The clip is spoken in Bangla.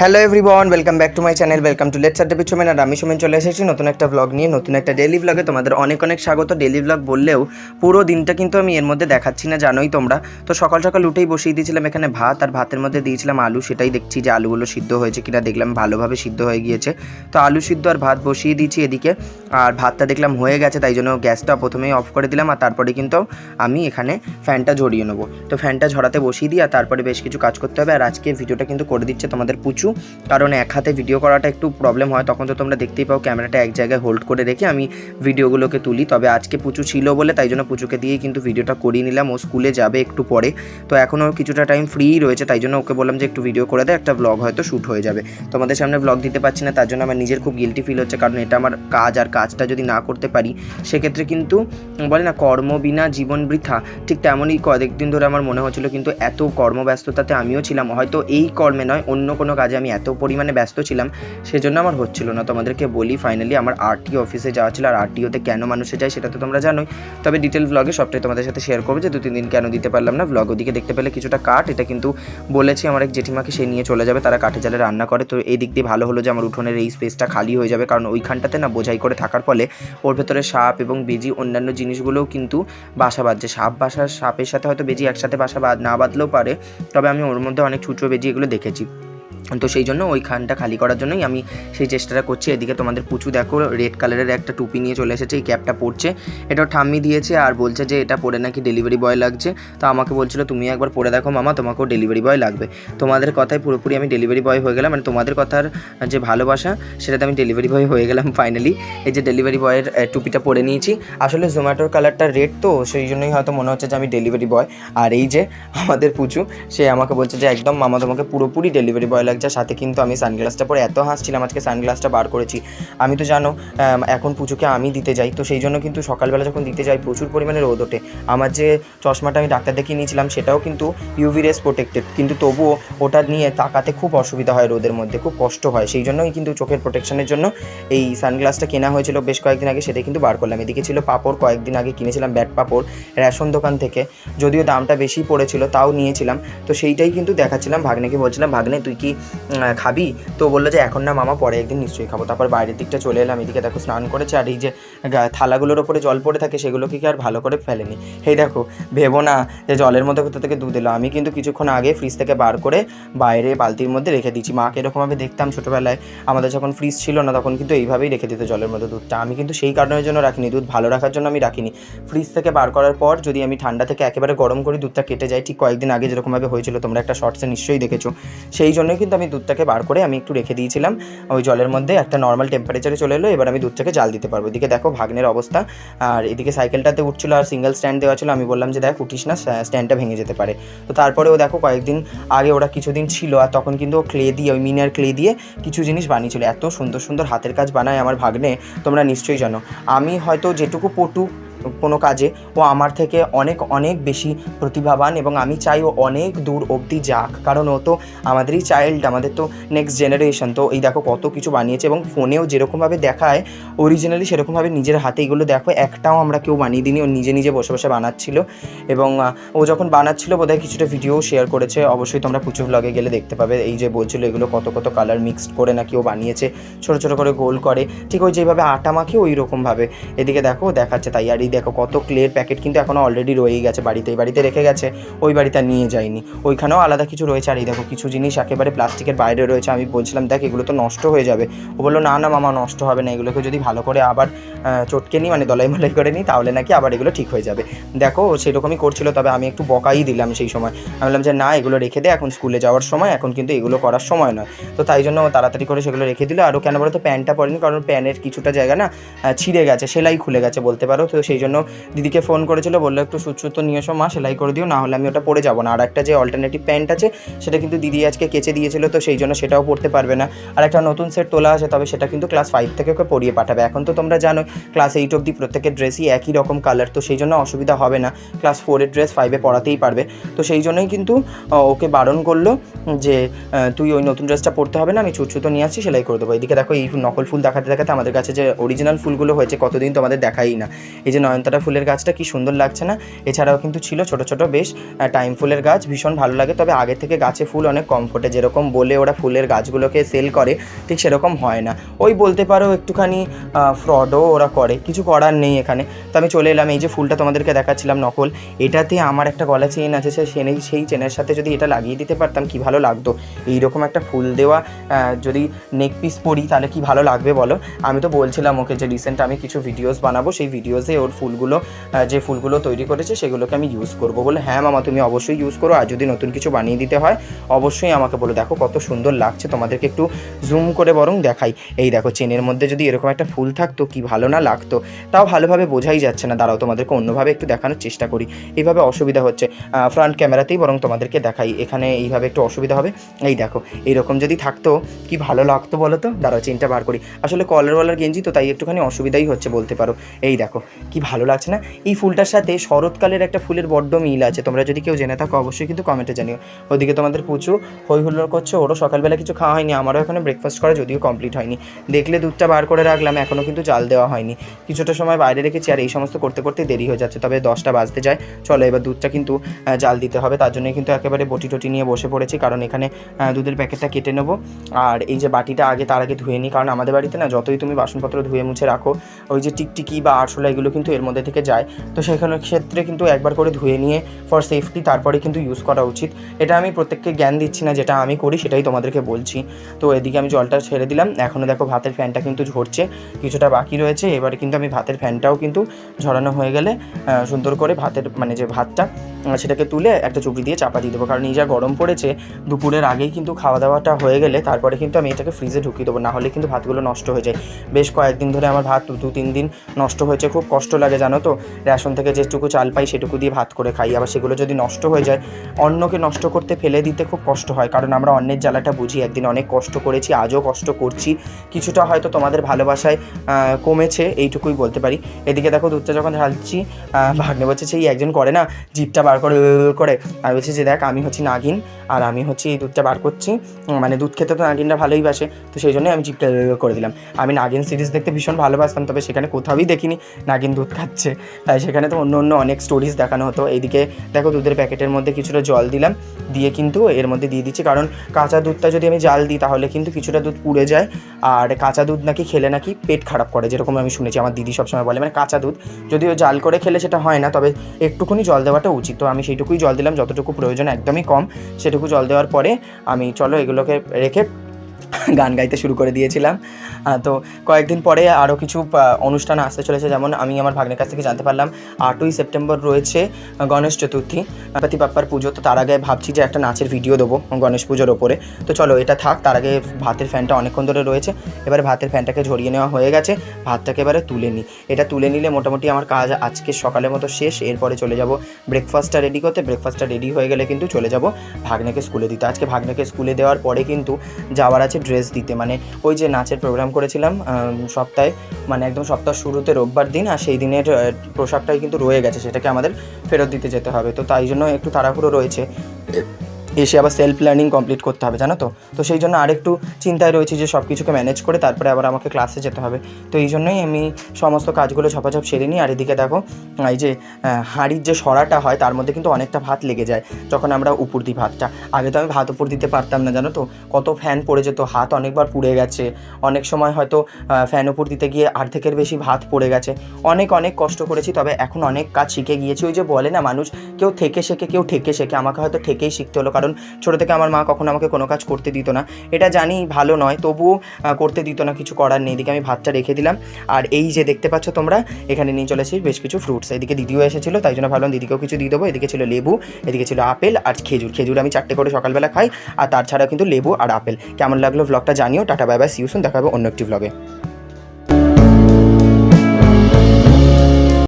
Hello everyone welcome back to my channel welcome to let's আড্ডা পিছুমেন আর আমি সুমেন চলে এসেছি নতুন একটা ব্লগ নিয়ে, নতুন একটা ডেলি ব্লগে তোমাদের অনেক অনেক স্বাগত। ডেলি ব্লগ বললেও পুরো দিনটা কিন্তু আমি এর মধ্যে দেখাচ্ছি না, জানোই তোমরা। তো সকাল সকাল উঠেই বসিয়ে দিয়েছিলাম এখানে ভাত আর ভাতের মধ্যে দিয়েছিলাম আলু। সেটাই দেখছি যে আলুগুলো সিদ্ধ হয়েছে কিনা, দেখলাম ভালোভাবে সিদ্ধ হয়ে গিয়েছে। তো আলু সিদ্ধ আর ভাত বসিয়ে দিয়েছি এদিকে। আর ভাতটা দেখলাম হয়ে গেছে, তাই জন্য গ্যাসটা প্রথমেই অফ করে দিলাম। আর তারপরে কিন্তু আমি এখানে ফ্যানটা ঝরিয়ে নেব। তো ফ্যানটা ঝরাতে বসিয়ে দিই, আর তারপরে বেশ কিছু কাজ করতে হবে। আর আজকে ভিডিওটা কিন্তু করে দিচ্ছে তোমাদের পুচু। কারণ এক হাতে ভিডিও করাটা একটু প্রবলেম হয়। তখন তো তোমরা দেখতেই পাও ক্যামেরাটা এক জায়গায় হোল্ড করে রেখে আমি ভিডিওগুলোকে তুলি। তবে আজকে পুচু ছিল বলে, তাই জন্য পুচুকে দিয়েই কিন্তু ভিডিওটা করিয়ে নিলাম। ও স্কুলে যাবে একটু পরে। তো এখনও কিছুটা টাইম ফ্রি রয়েছে, তাই জন্য ওকে বললাম যে একটু ভিডিও করে দেয় একটা ব্লগ হয়তো শ্যুট হয়ে যাবে। তোমাদের সামনে ব্লগ দিতে পারছি না, তার জন্য আমার নিজের খুব গিলটি ফিল হচ্ছে, কারণ এটা আমার কাজ আর কাজটা যদি না করতে পারি, সেক্ষেত্রে কিন্তু, বলে না, কর্ম বিনা জীবন বৃথা। ঠিক তেমনই কয়েকদিন ধরে আমার মনে হচ্ছিল, কিন্তু এত কর্মব্যস্ততাতে আমিও ছিলাম। হয়তো এই কর্মে নয়, অন্য কোনো কাজে আমি এত পরিমাণে ব্যস্ত ছিলাম, সেজন্য আমার হচ্ছিল না। তোমাদেরকে বলি ফাইনালি আমার আরটিও অফিসে যাওয়া ছিল, আর আরটিওতে কেন মানুষে যায় সেটা তো তোমরা জানোই। তবে ডিটেল ব্লগে সবটাই তোমাদের সাথে শেয়ার করব যে দু তিন দিন কেন দিতে পারলাম না। ব্লগ ওদিকে দেখতে পেলে কিছুটা কাঠ, এটা কিন্তু বলেছি আমার এক জেঠিমাকে, সে নিয়ে চলে যাবে, তারা কাঠে জালে রান্না করে। তো এই দিক দিয়ে ভালো হলো যে আমার উঠোনের এই স্পেসটা খালি হয়ে যাবে, কারণ ওইখানটাতে না বোঝাই করে থাকার ফলে ওর ভেতরে সাপ এবং বেজি, অন্যান্য জিনিসগুলোও কিন্তু বাসা বাঁধছে। সাপ বাসার সাপের সাথে হয়তো বেজি একসাথে বাসা না বাঁধলেও পারে, তবে আমি ওর মধ্যে অনেক ছুচো বেজি এগুলো দেখেছি। তো সেই জন্য ওই খানটা খালি করার জন্যই আমি সেই চেষ্টাটা করছি। এদিকে তোমাদের পুচু দেখো রেড কালারের একটা টুপি নিয়ে চলে এসেছে, এই ক্যাপটা পরছে। এটা ঠাম্মি দিয়েছে আর বলছে যে এটা পরে নাকি ডেলিভারি বয় লাগছে। তো আমাকে বলছিল, তুমি একবার পরে দেখো মামা, তোমাকেও ডেলিভারি বয় লাগবে। তোমাদের কথায় পুরোপুরি আমি ডেলিভারি বয় হয়ে গেলাম। মানে তোমাদের কথার যে ভালোবাসা, সেটাতে আমি ডেলিভারি বয় হয়ে গেলাম ফাইনালি এই যে ডেলিভারি বয়ের টুপিটা পরে নিয়েছি। আসলে জোম্যাটোর কালারটা রেড তো, সেই জন্যই হয়তো মনে হচ্ছে যে আমি ডেলিভারি বয় আর এই যে আমাদের পুচু, সে আমাকে বলছে যে, একদম মামা তোমাকে পুরোপুরি ডেলিভারি বয় সাথে কিন্তু আমি সানগ্লাসটা পরে এত হাসছিলাম, আজকে সানগ্লাসটা বার করেছি। আমি তো জানো এখন পুজোকে আমি দিতে যাই, তো সেই জন্য কিন্তু সকালবেলা যখন দিতে যাই, প্রচুর পরিমাণে রোদ ওঠে। আমার যে চশমাটা আমি ডাক্তার দেখিয়ে নিয়েছিলাম, সেটাও কিন্তু ইউভি রেস প্রোটেক্টেড কিন্তু তবুও ওটা নিয়ে তাকাতে খুব অসুবিধা হয় রোদের মধ্যে, খুব কষ্ট হয়। সেই জন্যই কিন্তু চোখের প্রোটেকশনের জন্য এই সানগ্লাসটা কেনা হয়েছিল বেশ কয়েকদিন আগে সেটা কিন্তু বার করলাম। এদিকে ছিল পাপড়, কয়েকদিন আগে কিনেছিলাম ব্যাট পাপড়, রেশন দোকান থেকে। যদিও দামটা বেশি পড়েছিল, তাও নিয়েছিলাম। তো সেইটাই কিন্তু দেখাচ্ছিলাম, ভাগ্নেকে বলছিলাম, ভাগ্নে, তুই কি খাবি? তো বলল যে, এখন না মামা, পরে একদিন নিশ্চয়ই খাব। তারপর বাইরের দিকটা চলে এলাম, এদিকে দেখো স্নান করেছে, আর এই যে থালাগুলোর ওপরে জল পড়ে থাকে, সেগুলোকে কি আর ভালো করে ফেলেনি? এই দেখো, ভেবো না যে, জলের মধ্যে কোথা থেকে দুধ এলো। আমি কিন্তু কিছুক্ষণ আগে ফ্রিজ থেকে বার করে বাইরে বালতির মধ্যে রেখে দিয়েছি। মাকে এরকমভাবে দেখতাম ছোটোবেলায়। আমাদের যখন ফ্রিজ ছিল না, তখন কিন্তু এইভাবেই রেখে দিত জলের মধ্যে দুধটা। আমি কিন্তু সেই কারণের জন্য রাখিনি, দুধ ভালো রাখার জন্য আমি রাখিনি। ফ্রিজ থেকে বার করার পর যদি আমি ঠান্ডা থেকে একেবারে গরম করি দুধটা কেটে যায়, ঠিক কয়েকদিন আগে যেরকমভাবে হয়েছিল, তোমরা একটা শর্টসে নিশ্চয়ই দেখেছ। সেই জন্যই কিন্তু আমি দুধটাকে বার করে আমি একটু রেখে দিয়েছিলাম, ওই জলের মধ্যে একটা নর্মাল টেম্পারেচারে চলে এলো, এবার আমি দুধটাকে জাল দিতে পারব। এদিকে দেখো ভাগ্নের অবস্থা, আর এদিকে সাইকেলটাতে উঠছিল আর সিঙ্গেল স্ট্যান্ড দেওয়া ছিল, আমি বললাম যে দেখ উঠিস না স্ট্যান্ডটা ভেঙে যেতে পারে। তো তারপরেও দেখো কয়েকদিন আগে ওরা কিছুদিন ছিল, আর তখন কিন্তু ক্লে দিয়ে, ওই মিনার ক্লে দিয়ে কিছু জিনিস বানিয়েছিল। এত সুন্দর সুন্দর হাতের কাজ বানায় আমার ভাগ্নে, তোমরা নিশ্চয়ই জানো। আমি হয়তো যেটুকু পটু কোনো কাজে। ও আমার থেকে অনেক অনেক বেশি প্রতিভাবান এবং আমি চাই ও অনেক দূর অবধি যাক। কারণ ও তো আমাদেরই চাইল্ড আমাদের তো নেক্সট জেনারেশন তো এই দেখো কত কিছু বানিয়েছে এবং ফোনেও যেরকমভাবে দেখায় অরিজিনালি সেরকমভাবে নিজের হাতে এগুলো দেখো, একটাও আমরা কেউ বানিয়ে দিইনি। ও নিজে নিজে বসে বসে বানাচ্ছিল এবং ও যখন বানাচ্ছিল বোধহয় কিছুটা ভিডিও শেয়ার করেছে। অবশ্যই তোমরা পুচু ব্লগে গেলে দেখতে পাবে। এই যে বলছিল এগুলো কত কত কালার মিক্সড করে নাকি ও বানিয়েছে, ছোটো ছোটো করে গোল করে। ঠিক ওই যেভাবে আটা মাখে ওই রকমভাবে। এদিকে দেখো দেখাচ্ছে, তাই আর এই দেখো কত ক্লের প্যাকেট কিন্তু এখনও অলরেডি রয়েই গেছে বাড়িতে, এই বাড়িতে রেখে গেছে, ওই বাড়িতে নিয়ে যায়নি। ওইখানেও আলাদা কিছু রয়েছে, আর এই দেখো কিছু জিনিস একেবারে প্লাস্টিকের বাইরে রয়েছে, আমি বলছিলাম, দেখ, এগুলো তো নষ্ট হয়ে যাবে। ও বলল, না না, মামা, নষ্ট হবে না, এগুলোকে যদি ভালো করে আবার চটকে নিই মানে দলাই মলাই করে নিই, তাহলে নাকি আবার এগুলো ঠিক হয়ে যাবে। দেখো সেরকমই করছিল, তবে আমি একটু বকাই দিলাম সেই সময়। আমি বললাম যে, না, এগুলো রেখে দে, এখন স্কুলে যাওয়ার সময়, এখন কিন্তু এগুলো করার সময় নয়। তো তাই জন্য তাড়াতাড়ি করে সেগুলো রেখে দিল আরও কেন বলো তো প্যান্টটা পরেনি, কারণ প্যানের কিছুটা জায়গা না ছিঁড়ে গেছে, সেলাই খুলে গেছে বলতে পারো, তো সেই জন্য দিদিকে ফোন করেছিল, বলল একটু সুচ্ছুতো নিয়ে এসো, মা সেলাই করে দিও না হলে আমি ওটা পরে যাব না। আর একটা যে অল্টারনেটিভ প্যান্ট আছে, সেটা কিন্তু দিদি আজকে কেচে দিয়েছিল, তো সেই জন্য সেটাও পরতে পারবে না। আর একটা নতুন সেট তোলা আছে, তবে সেটা কিন্তু ক্লাস ফাইভ থেকে ওকে পরিয়ে পাঠাবে। এখন তো তোমরা জানো ক্লাস এইট অবধি প্রত্যেকের ড্রেসই একই রকম কালার তো সেই জন্য অসুবিধা হবে না। ক্লাস ফোরের ড্রেস ফাইভে পড়াতেই পারবে। তো সেই জন্যই কিন্তু ওকে বারণ করল যে তুই ওই নতুন ড্রেসটা পড়তে হবে না, আমি ছুটছুতো নিয়ে আসছি, সেলাই করে দেবো। এদিকে দেখো এই নকল ফুল দেখাতে দেখাতে আমাদের কাছে যে অরিজিনাল ফুলগুলো হয়েছে, কতদিন তোমাদের দেখাই না। এই যে নয়নতারা ফুলের গাছটা কি সুন্দর লাগছে না? এছাড়াও কিন্তু ছিল ছোট ছোট বেশ টাইম ফুলের গাছ, ভীষণ ভালো লাগে। তবে আগে থেকে গাছে ফুল অনেক কম ফোটে। যেরকম বলে ওরা ফুলের গাছগুলোকে সেল করে, ঠিক সেরকম হয় না। ওই বলতে পারো একটুখানি ফ্রডও ওরা করে। কিছু করার নেই এখানে। তো আমি চলে এলাম, এই যে ফুলটা তোমাদেরকে দেখাচ্ছিলাম, নকল। এটাতে আমার একটা গলা চেন আছে, সে সেই চেনের সাথে যদি এটা লাগিয়ে দিতে পারতাম, কি ভালো লাগতো। এইরকম একটা ফুল দেওয়া যদি নেক পিস পরি, তাহলে কি ভালো লাগবে বলো? আমি তো বলছিলাম ওকে যে, রিসেন্ট আমি কিছু ভিডিওস বানাবো। সেই ভিডিওসে ওর ফুলগুলো যে ফুলগুলো তৈরি করেছে সেগুলোকে আমি ইউজ করব বলে হ্যাঁ মামা, তুমি অবশ্যই ইউজ করো। আর যদি নতুন কিছু বানিয়ে দিতে হয়, অবশ্যই আমাকে বলো। দেখো কত সুন্দর লাগছে। তোমাদেরকে একটু জুম করে বরং দেখাই। এই দেখো, চেনের মধ্যে যদি এরকম একটা ফুল থাকতো, কি ভালো না লাগতো? তাও ভালোভাবে বোঝাই যাচ্ছে না। দাঁড়াও, তোমাদেরকে অন্যভাবে একটু দেখানোর চেষ্টা করি। এইভাবে অসুবিধা হচ্ছে। ফ্রন্ট ক্যামেরাতেই বরং তোমাদেরকে দেখাই। এখানে এইভাবে একটু অসুবিধা হবে। এই দেখো এইরকম যদি থাকতো, কি ভালো লাগতো বলো তো? দাঁড়াও, চেনটা বার করি। আসলে কলারওয়ালার গেঞ্জি তো, তাই একটুখানি অসুবিধাই হচ্ছে বলতে পারো। এই দেখো, কি ভালো লাগছে না। এই ফুলটার সাথে শরৎকালের একটা ফুলের বড্ড মিল আছে। তোমরা যদি কেউ জেনে থাকো, অবশ্যই কিন্তু কমেন্টে জানিও। ওদিকে তোমাদের পুচু হই হুল্লোড় করছে, ওরও সকালবেলা কিছু খাওয়া হয়নি, আমারও এখনও ব্রেকফাস্ট করা যদিও কমপ্লিট হয়নি। দেখলে দুধটা বার করে রাখলাম এখনও কিন্তু জাল দেওয়া হয়নি। কিছুটা সময় বাইরে রেখেছি আর এই সমস্ত করতে করতে দেরি হয়ে যাচ্ছে, তবে দশটা বাজতে যায়। চলো এবার দুধটা কিন্তু জাল দিতে হবে, তার জন্যই কিন্তু একেবারে বটি টটি নিয়ে বসে পড়েছি, কারণ এখানে দুধের প্যাকেটটা কেটে নেব। আর এই যে বাটিটা আগে, তার আগে ধুয়ে নিই, কারণ আমাদের বাড়িতে না যতই তুমি বাসনপত্র ধুয়ে মুছে রাখো, ওই যে টিকটিকি বা আরশোলা এগুলো কিন্তু এর মধ্যে থেকে যায়। তো সেখানে ক্ষেত্রে কিন্তু একবার করে ধুয়ে নিয়ে ফর সেফটি তারপরে কিন্তু ইউজ করা উচিত। এটা আমি প্রত্যেককে জ্ঞান দিচ্ছি না, যেটা আমি করি সেটাই তোমাদেরকে বলছি। তো এদিকে আমি জলটা ছেড়ে দিলাম। এখনও দেখো ভাতের ফ্যানটা কিন্তু ঝরছে, কিছুটা বাকি রয়েছে। এবারে কিন্তু আমি ভাতের ফ্যানটাও কিন্তু ঝরানো হয়ে গেলে সুন্দর করে ভাতের মানে যে ভাতটা সেটাকে তুলে একটা চুপড়ি দিয়ে চাপা দিয়ে দেবো। কারণ এই যা গরম পড়েছে, দুপুরের আগেই কিন্তু খাওয়া দাওয়াটা হয়ে গেলে তারপরে কিন্তু আমি এটাকে ফ্রিজে ঢুকিয়ে দেবো। না হলে কিন্তু ভাতগুলো নষ্ট হয়ে যায়। বেশ কয়েকদিন ধরে আমার ভাত দু তিন দিন নষ্ট হয়েছে। খুব কষ্ট লাগে জানো তো? রেশন থেকে যেটুকু চাল পাই সেটুকু দিয়ে ভাত করে খাই। আবার সেগুলো যদি নষ্ট হয়ে যায়, অন্যকে নষ্ট করতে ফেলে দিতে খুব কষ্ট হয়। কারণ আমরা অন্যের জ্বালাটা বুঝি, একদিন অনেক কষ্ট করেছি, আজও কষ্ট করছি। কিছুটা হয়তো তোমাদের ভালোবাসায় কমেছে, এইটুকুই বলতে পারি। এদিকে দেখো দুধটা যখন ঢালছি ভাগ্নে বলছে সেই একজন করে না? জিপটা বার করে করে। আমি বলছি, যে দেখ, আমি হচ্ছি নাগিন, আর আমি হচ্ছে এই দুধটা বার করছি। মানে দুধ খেতে তো নাগিনরা ভালোই বাসে। তো সেই জন্যই আমি জিপটা করে দিলাম। আমি নাগিন সিরিজ দেখতে ভীষণ ভালোবাসতাম, তবে সেখানে কোথাওই দেখিনি। নাগিন দুধ খাচ্ছে তাই সেখানে তো অন্য অন্য অনেক স্টোরিজ দেখানো হতো। এইদিকে দেখো দুধের প্যাকেটের মধ্যে কিছুটা জল দিলাম। দিয়ে কিন্তু এর মধ্যে দিয়ে দিচ্ছি। কারণ কাঁচা দুধটা যদি আমি জাল দিই, তাহলে কিন্তু কিছুটা দুধ পুড়ে যায়। আর কাঁচা দুধ নাকি খেলে নাকি পেট খারাপ করে, যেরকম আমি শুনেছি। আমার দিদি সবসময় বলে মানে কাঁচা দুধ যদিও জাল করে খেলে সেটা হয় না, তবে একটুখানি জল দেওয়াটা উচিত। তো আমি সেইটুকুই জল দিলাম, যতটুকু প্রয়োজন একদমই কম, সেটুকু জল দেওয়ার পরে আমি, চলো এগুলোকে রেখে গান গাইতে শুরু করে দিয়েছিলাম। তো কয়েকদিন পরে আরও কিছু অনুষ্ঠান আসতে চলেছে। যেমন আমি আমার ভাগ্নের কাছ থেকে জানতে পারলাম, আটই সেপ্টেম্বর রয়েছে গণেশ চতুর্থী, গণপতি বাপ্পার পুজো। তো তার আগে ভাবছি যে একটা নাচের ভিডিও দেবো গণেশ পুজোর ওপরে। তো চলো এটা থাক, তার আগে ভাতের ফ্যানটা অনেকক্ষণ ধরে রয়েছে। এবারে ভাতের ফ্যানটাকে ঝরিয়ে নেওয়া হয়ে গেছে, ভাতটাকে এবারে তুলে নিই। এটা তুলে নিলে মোটামুটি আমার কাজ আজকে সকালের মতো শেষ, এরপরে চলে যাব ব্রেকফাস্টটা রেডি করতে। ব্রেকফাস্টটা রেডি হয়ে গেলে কিন্তু চলে যাব ভাগ্নেকে স্কুলে দিতে। আজকে ভাগ্নেকে স্কুলে দেওয়ার পরে কিন্তু যাওয়ার আছে ড্রেস দিতে। মানে ওই যে নাচের প্রোগ্রাম করেছিলাম সপ্তাহে মানে একদম সপ্তাহ শুরুতে রোববার দিন, আর সেই দিনের পোশাকটাই কিন্তু রয়ে গেছে, সেটাকে আমাদের ফেরত দিতে যেতে হবে। তো তাই জন্য একটু তাড়াহুড়ো রয়েছে। এসে আবার সেলফ লার্নিং কমপ্লিট করতে হবে, জানো তো? তো সেই জন্য আরেকটু চিন্তায় রয়েছে যে সব কিছুকে ম্যানেজ করে তারপরে আবার আমাকে ক্লাসে যেতে হবে। তো এই জন্যই আমি সমস্ত কাজগুলো ঝপাঝপ সেরে নিই। আর এদিকে দেখো, এই যে হাঁড়ির যে সরাটা হয়, তার মধ্যে কিন্তু অনেকটা ভাত লেগে যায় যখন আমরা উপর দিই ভাতটা। আগে তো আমি ভাত উপর দিতে পারতাম না, জানো তো? কত ফ্যান পড়ে যেত, হাত অনেকবার পুড়ে গেছে। অনেক সময় হয়তো ফ্যান উপর দিতে গিয়ে অর্ধেকের বেশি ভাত পড়ে গেছে। অনেক অনেক কষ্ট করেছি, তবে এখন অনেক কাজ শিখে গিয়েছি। ওই যে বলে না মানুষ, কেউ থেকে শেখে, কেউ ঠেকে শেখে। আমাকে হয়তো ঠেকেই শিখতে হলো, কারণ ছোটো থেকে আমার মা কখনো আমাকে কোনো কাজ করতে দিত না। এটা জানি ভালো নয়, তবুও করতে দিত না, কিছু করার নেই। এদিকে আমি ভাতটা রেখে দিলাম। আর এই যে দেখতে পাচ্ছ তোমরা, এখানে নিয়ে চলেছি বেশ কিছু ফ্রুটস এদিকে দিদিও এসেছিল, তাই জন্য ভাবলাম দিদিকেও কিছু দিয়ে দেবো। এদিকে ছিল লেবু, এদিকে ছিল আপেল আর খেজুর। খেজুর আমি চারটে করে সকালবেলা খাই, আর তাছাড়া কিন্তু লেবু আর আপেল। কেমন লাগল ভ্লগটা জানিও। টাটা বাই বাই সিউসুন দেখা হবে অন্য একটি ভ্লগে